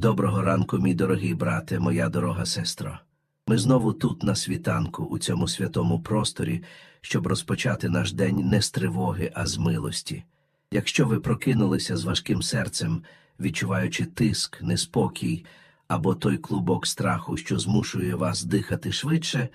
Доброго ранку, мій дорогий брате, моя дорога сестро. Ми знову тут, на світанку, у цьому святому просторі, щоб розпочати наш день не з тривоги, а з милості. Якщо ви прокинулися з важким серцем, відчуваючи тиск, неспокій або той клубок страху, що змушує вас дихати швидше,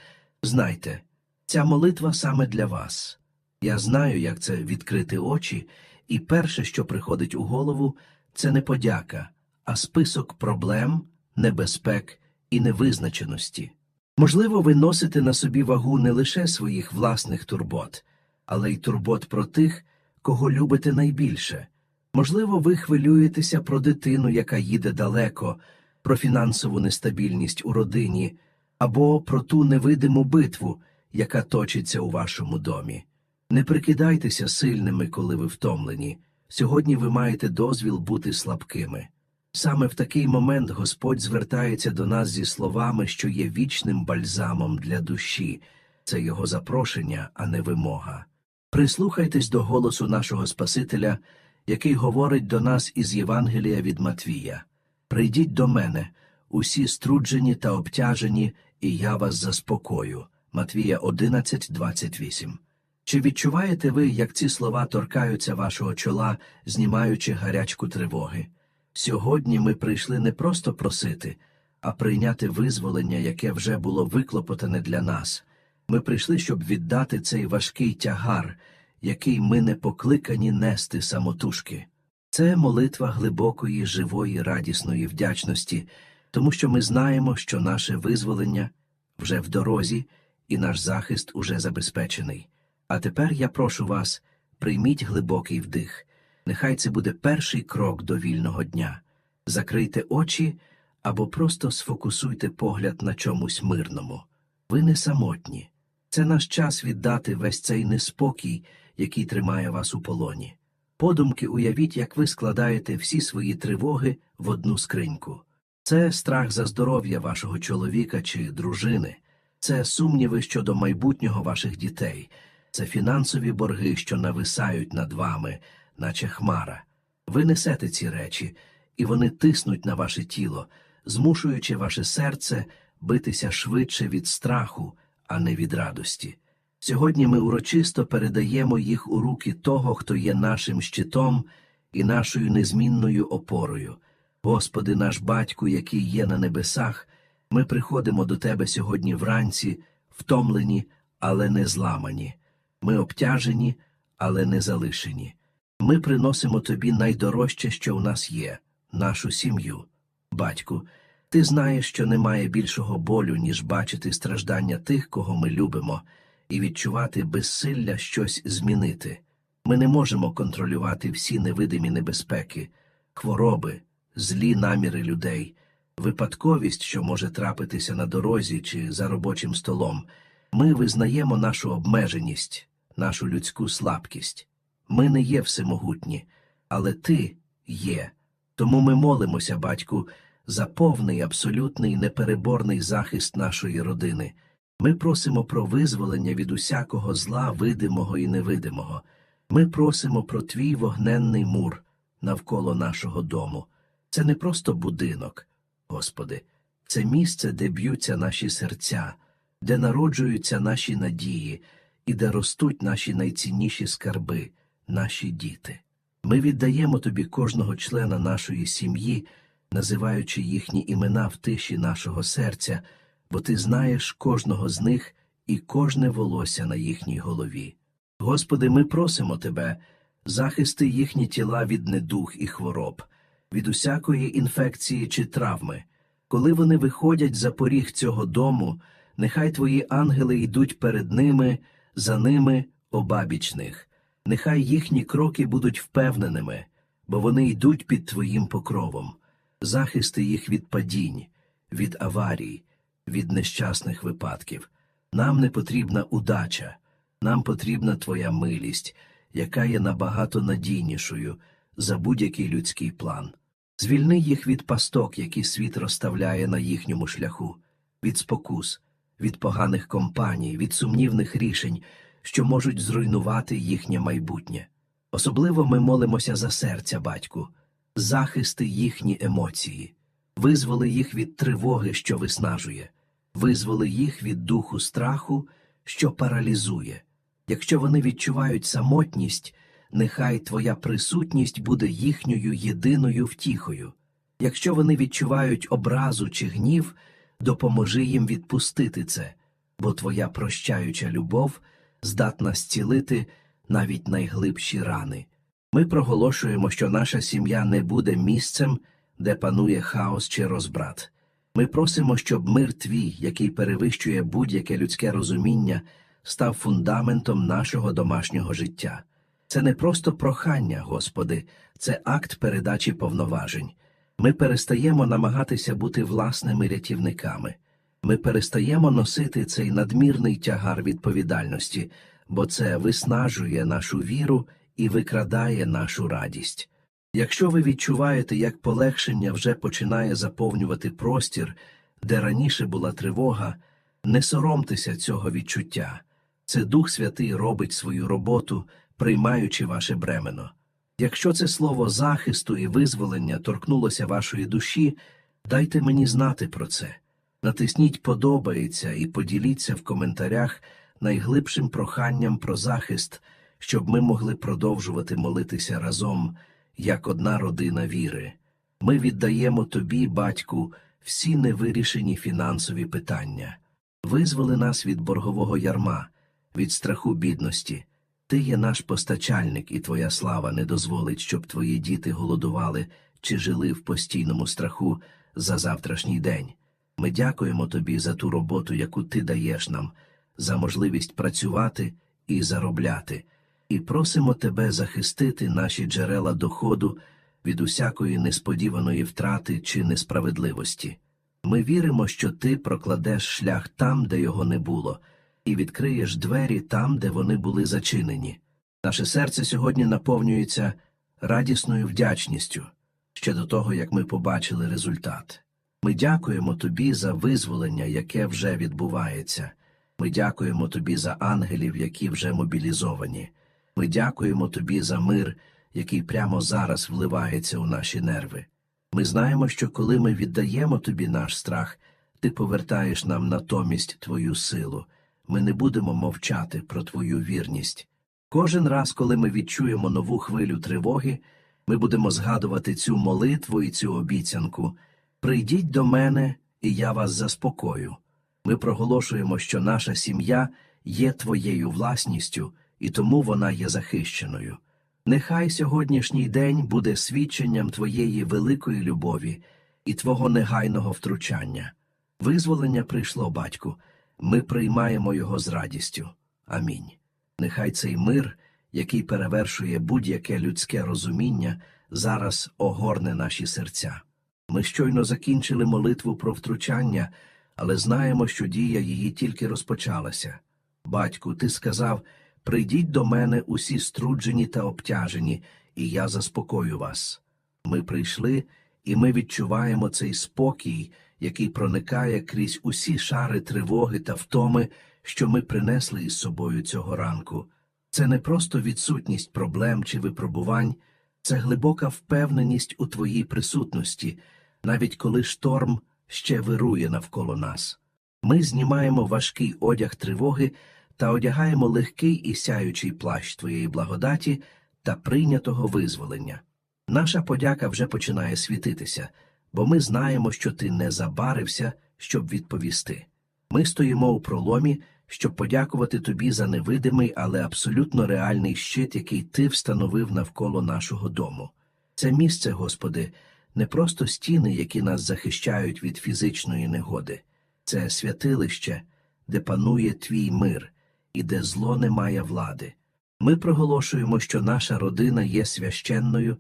знайте, ця молитва саме для вас. Я знаю, як це відкрити очі, і перше, що приходить у голову, це не подяка, а список проблем, небезпек і невизначеності. Можливо, ви носите на собі вагу не лише своїх власних турбот, але й турбот про тих, кого любите найбільше. Можливо, ви хвилюєтеся про дитину, яка їде далеко, про фінансову нестабільність у родині, або про ту невидиму битву, яка точиться у вашому домі. Не прикидайтеся сильними, коли ви втомлені. Сьогодні ви маєте дозвіл бути слабкими. Саме в такий момент Господь звертається до нас зі словами, що є вічним бальзамом для душі. Це його запрошення, а не вимога. Прислухайтесь до голосу нашого Спасителя, який говорить до нас із Євангелія від Матвія. Прийдіть до мене, усі струджені та обтяжені, і я вас заспокою. Матвія 11.28 Чи відчуваєте ви, як ці слова торкаються вашого чола, знімаючи гарячку тривоги? Сьогодні ми прийшли не просто просити, а прийняти визволення, яке вже було виклопотане для нас. Ми прийшли, щоб віддати цей важкий тягар, який ми не покликані нести самотужки. Це молитва глибокої, живої, радісної вдячності, тому що ми знаємо, що наше визволення вже в дорозі і наш захист уже забезпечений. А тепер я прошу вас, прийміть глибокий вдих. Нехай це буде перший крок до вільного дня. Закрийте очі або просто сфокусуйте погляд на чомусь мирному. Ви не самотні. Це наш час віддати весь цей неспокій, який тримає вас у полоні. Подумки уявіть, як ви складаєте всі свої тривоги в одну скриньку. Це страх за здоров'я вашого чоловіка чи дружини, це сумніви щодо майбутнього ваших дітей, це фінансові борги, що нависають над вами, наче хмара. Ви несете ці речі, і вони тиснуть на ваше тіло, змушуючи ваше серце битися швидше від страху, а не від радості. Сьогодні ми урочисто передаємо їх у руки того, хто є нашим щитом і нашою незмінною опорою. Господи, наш батьку, який є на небесах, ми приходимо до Тебе сьогодні вранці, втомлені, але не зламані. Ми обтяжені, але не залишені. Ми приносимо тобі найдорожче, що в нас є, нашу сім'ю. Батьку, ти знаєш, що немає більшого болю, ніж бачити страждання тих, кого ми любимо, і відчувати безсилля щось змінити. Ми не можемо контролювати всі невидимі небезпеки, хвороби, злі наміри людей, випадковість, що може трапитися на дорозі чи за робочим столом. Ми визнаємо нашу обмеженість, нашу людську слабкість. Ми не є всемогутні, але ти є. Тому ми молимося, батьку, за повний, абсолютний, непереборний захист нашої родини. Ми просимо про визволення від усякого зла, видимого і невидимого. Ми просимо про твій вогненний мур навколо нашого дому. Це не просто будинок, Господи, це місце, де б'ються наші серця, де народжуються наші надії і де ростуть наші найцінніші скарби, наші діти. Ми віддаємо тобі кожного члена нашої сім'ї, називаючи їхні імена в тиші нашого серця, бо ти знаєш кожного з них і кожне волосся на їхній голові. Господи, ми просимо Тебе, захисти їхні тіла від недух і хвороб, від усякої інфекції чи травми. Коли вони виходять за поріг цього дому, нехай Твої ангели йдуть перед ними, за ними обабіч них. Нехай їхні кроки будуть впевненими, бо вони йдуть під Твоїм покровом, захисти їх від падінь, від аварій, від нещасних випадків. Нам не потрібна удача, нам потрібна Твоя милість, яка є набагато надійнішою за будь-який людський план. Звільни їх від пасток, які світ розставляє на їхньому шляху, від спокус, від поганих компаній, від сумнівних рішень, що можуть зруйнувати їхнє майбутнє. Особливо ми молимося за серця, батьку, захисти їхні емоції. Визволи їх від тривоги, що виснажує, визволи їх від духу страху, що паралізує. Якщо вони відчувають самотність, нехай твоя присутність буде їхньою єдиною втіхою. Якщо вони відчувають образу чи гнів, допоможи їм відпустити це, бо твоя прощаюча любов здатна зцілити навіть найглибші рани. Ми проголошуємо, що наша сім'я не буде місцем, де панує хаос чи розбрат. Ми просимо, щоб мир твій, який перевищує будь-яке людське розуміння, став фундаментом нашого домашнього життя. Це не просто прохання, Господи, це акт передачі повноважень. Ми перестаємо намагатися бути власними рятівниками. Ми перестаємо носити цей надмірний тягар відповідальності, бо це виснажує нашу віру і викрадає нашу радість. Якщо ви відчуваєте, як полегшення вже починає заповнювати простір, де раніше була тривога, не соромтеся цього відчуття. Це Дух Святий робить свою роботу, приймаючи ваше бремено. Якщо це слово захисту і визволення торкнулося вашої душі, дайте мені знати про це. Натисніть подобається і поділіться в коментарях найглибшим проханням про захист, щоб ми могли продовжувати молитися разом, як одна родина віри. Ми віддаємо тобі, батьку, всі невирішені фінансові питання. Визволи нас від боргового ярма, від страху бідності. Ти є наш постачальник, і твоя слава не дозволить, щоб твої діти голодували чи жили в постійному страху за завтрашній день. Ми дякуємо тобі за ту роботу, яку ти даєш нам, за можливість працювати і заробляти, і просимо тебе захистити наші джерела доходу від усякої несподіваної втрати чи несправедливості. Ми віримо, що ти прокладеш шлях там, де його не було, і відкриєш двері там, де вони були зачинені. Наше серце сьогодні наповнюється радісною вдячністю ще до того, як ми побачили результат. Ми дякуємо тобі за визволення, яке вже відбувається. Ми дякуємо тобі за ангелів, які вже мобілізовані. Ми дякуємо тобі за мир, який прямо зараз вливається у наші нерви. Ми знаємо, що коли ми віддаємо тобі наш страх, ти повертаєш нам натомість твою силу. Ми не будемо мовчати про твою вірність. Кожен раз, коли ми відчуємо нову хвилю тривоги, ми будемо згадувати цю молитву і цю обіцянку. Прийдіть до мене, і я вас заспокою. Ми проголошуємо, що наша сім'я є твоєю власністю, і тому вона є захищеною. Нехай сьогоднішній день буде свідченням твоєї великої любові і твого негайного втручання. Визволення прийшло, батьку, ми приймаємо його з радістю. Амінь. Нехай цей мир, який перевершує будь-яке людське розуміння, зараз огорне наші серця. Ми щойно закінчили молитву про втручання, але знаємо, що дія її тільки розпочалася. Батьку, ти сказав прийдіть до мене усі струджені та обтяжені, і я заспокою вас. Ми прийшли, і ми відчуваємо цей спокій, який проникає крізь усі шари тривоги та втоми, що ми принесли із собою цього ранку. Це не просто відсутність проблем чи випробувань, це глибока впевненість у твоїй присутності, навіть коли шторм ще вирує навколо нас. Ми знімаємо важкий одяг тривоги та одягаємо легкий і сяючий плащ твоєї благодаті та прийнятого визволення. Наша подяка вже починає світитися, бо ми знаємо, що ти не забарився, щоб відповісти. Ми стоїмо у проломі, щоб подякувати тобі за невидимий, але абсолютно реальний щит, який ти встановив навколо нашого дому. Це місце, Господи, не просто стіни, які нас захищають від фізичної негоди, це святилище, де панує твій мир і де зло не має влади. Ми проголошуємо, що наша родина є священною,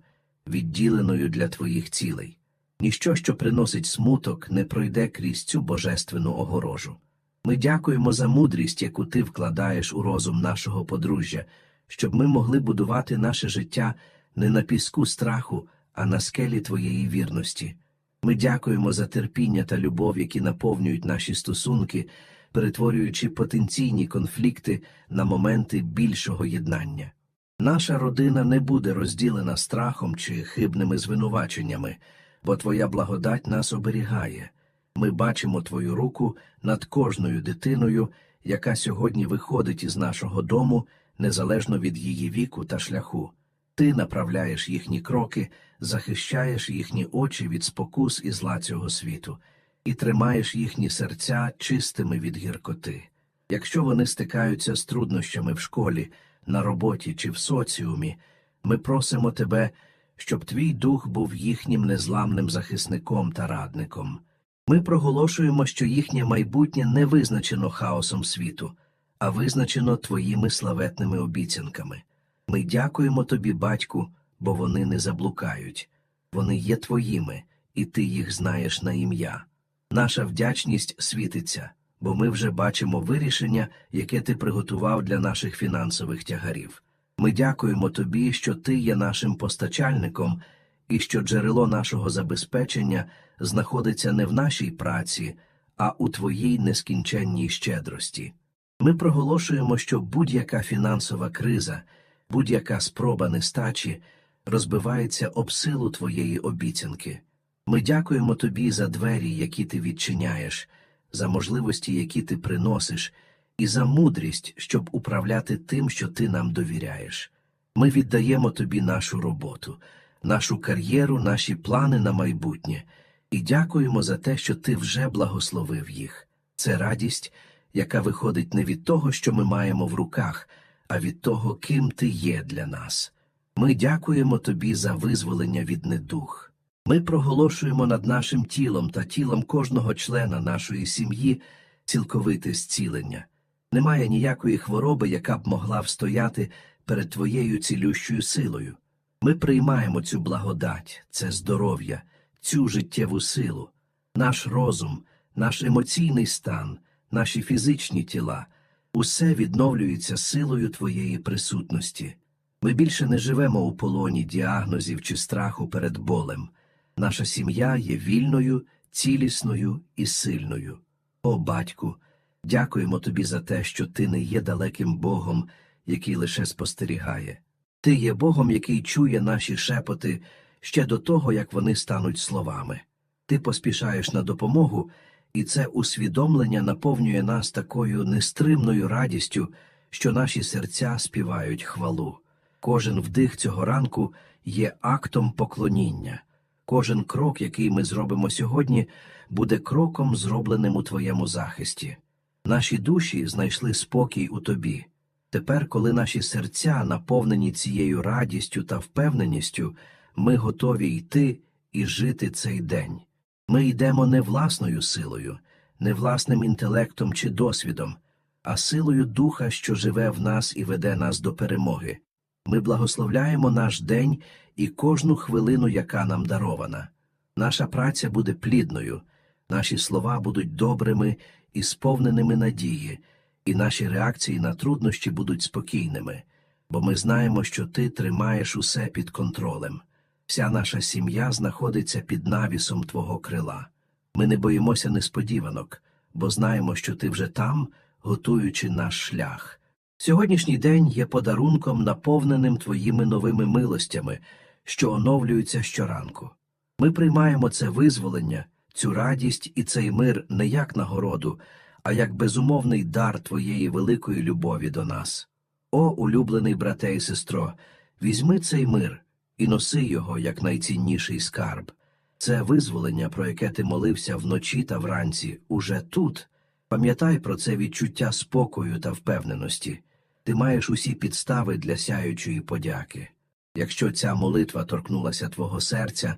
відділеною для твоїх цілей. Ніщо, що приносить смуток, не пройде крізь цю божественну огорожу. Ми дякуємо за мудрість, яку ти вкладаєш у розум нашого подружжя, щоб ми могли будувати наше життя не на піску страху, а на скелі твоєї вірності. Ми дякуємо за терпіння та любов, які наповнюють наші стосунки, перетворюючи потенційні конфлікти на моменти більшого єднання. Наша родина не буде розділена страхом чи хибними звинуваченнями. бо Твоя благодать нас оберігає. Ми бачимо Твою руку над кожною дитиною, яка сьогодні виходить із нашого дому, незалежно від її віку та шляху. Ти направляєш їхні кроки, захищаєш їхні очі від спокус і зла цього світу, і тримаєш їхні серця чистими від гіркоти. Якщо вони стикаються з труднощами в школі, на роботі чи в соціумі, ми просимо тебе, щоб твій дух був їхнім незламним захисником та радником. Ми проголошуємо, що їхнє майбутнє не визначено хаосом світу, а визначено твоїми славетними обіцянками. Ми дякуємо тобі, батьку, бо вони не заблукають. Вони є твоїми, і ти їх знаєш на ім'я. Наша вдячність світиться, бо ми вже бачимо вирішення, яке ти приготував для наших фінансових тягарів. Ми дякуємо тобі, що ти є нашим постачальником і що джерело нашого забезпечення знаходиться не в нашій праці, а у твоїй нескінченній щедрості. Ми проголошуємо, що будь-яка фінансова криза, будь-яка спроба нестачі розбивається об силу твоєї обіцянки. Ми дякуємо тобі за двері, які ти відчиняєш, за можливості, які ти приносиш, і за мудрість, щоб управляти тим, що ти нам довіряєш. Ми віддаємо тобі нашу роботу, нашу кар'єру, наші плани на майбутнє, і дякуємо за те, що ти вже благословив їх. Це радість, яка виходить не від того, що ми маємо в руках, а від того, ким ти є для нас. Ми дякуємо тобі за визволення від недух. Ми проголошуємо над нашим тілом та тілом кожного члена нашої сім'ї цілковите зцілення. Немає ніякої хвороби, яка б могла встояти перед твоєю цілющою силою. Ми приймаємо цю благодать, це здоров'я, цю життєву силу, наш розум, наш емоційний стан, наші фізичні тіла усе відновлюється силою твоєї присутності. Ми більше не живемо у полоні діагнозів чи страху перед болем. Наша сім'я є вільною, цілісною і сильною. О, батьку, дякуємо тобі за те, що ти не є далеким Богом, який лише спостерігає. Ти є Богом, який чує наші шепоти ще до того, як вони стануть словами. Ти поспішаєш на допомогу, і це усвідомлення наповнює нас такою нестримною радістю, що наші серця співають хвалу. Кожен вдих цього ранку є актом поклоніння. Кожен крок, який ми зробимо сьогодні, буде кроком, зробленим у твоєму захисті. Наші душі знайшли спокій у тобі. Тепер, коли наші серця наповнені цією радістю та впевненістю, ми готові йти і жити цей день. Ми йдемо не власною силою, не власним інтелектом чи досвідом, а силою Духа, що живе в нас і веде нас до перемоги. Ми благословляємо наш день і кожну хвилину, яка нам дарована. Наша праця буде плідною, наші слова будуть добрими і сповненими надії, і наші реакції на труднощі будуть спокійними, бо ми знаємо, що ти тримаєш усе під контролем. Вся наша сім'я знаходиться під навісом Твого крила. Ми не боїмося несподіванок, бо знаємо, що ти вже там, готуючи наш шлях. Сьогоднішній день є подарунком, наповненим Твоїми новими милостями, що оновлюються щоранку. Ми приймаємо це визволення, цю радість і цей мир не як нагороду, а як безумовний дар Твоєї великої любові до нас. О, улюблений брате і сестро, візьми цей мир і носи його як найцінніший скарб. Це визволення, про яке ти молився вночі та вранці, уже тут. Пам'ятай про це відчуття спокою та впевненості. Ти маєш усі підстави для сяючої подяки. Якщо ця молитва торкнулася твого серця,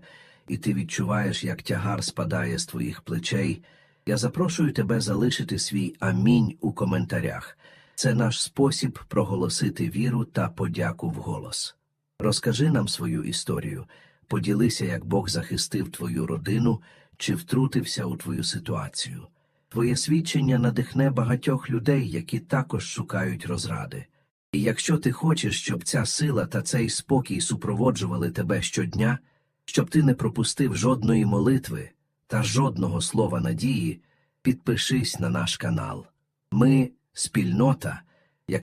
і ти відчуваєш, як тягар спадає з твоїх плечей, я запрошую тебе залишити свій амінь у коментарях. Це наш спосіб проголосити віру та подяку вголос. Розкажи нам свою історію, поділися, як Бог захистив твою родину чи втрутився у твою ситуацію. Твоє свідчення надихне багатьох людей, які також шукають розради. І якщо ти хочеш, щоб ця сила та цей спокій супроводжували тебе щодня, щоб ти не пропустив жодної молитви та жодного слова надії, підпишись на наш канал. Ми спільнота,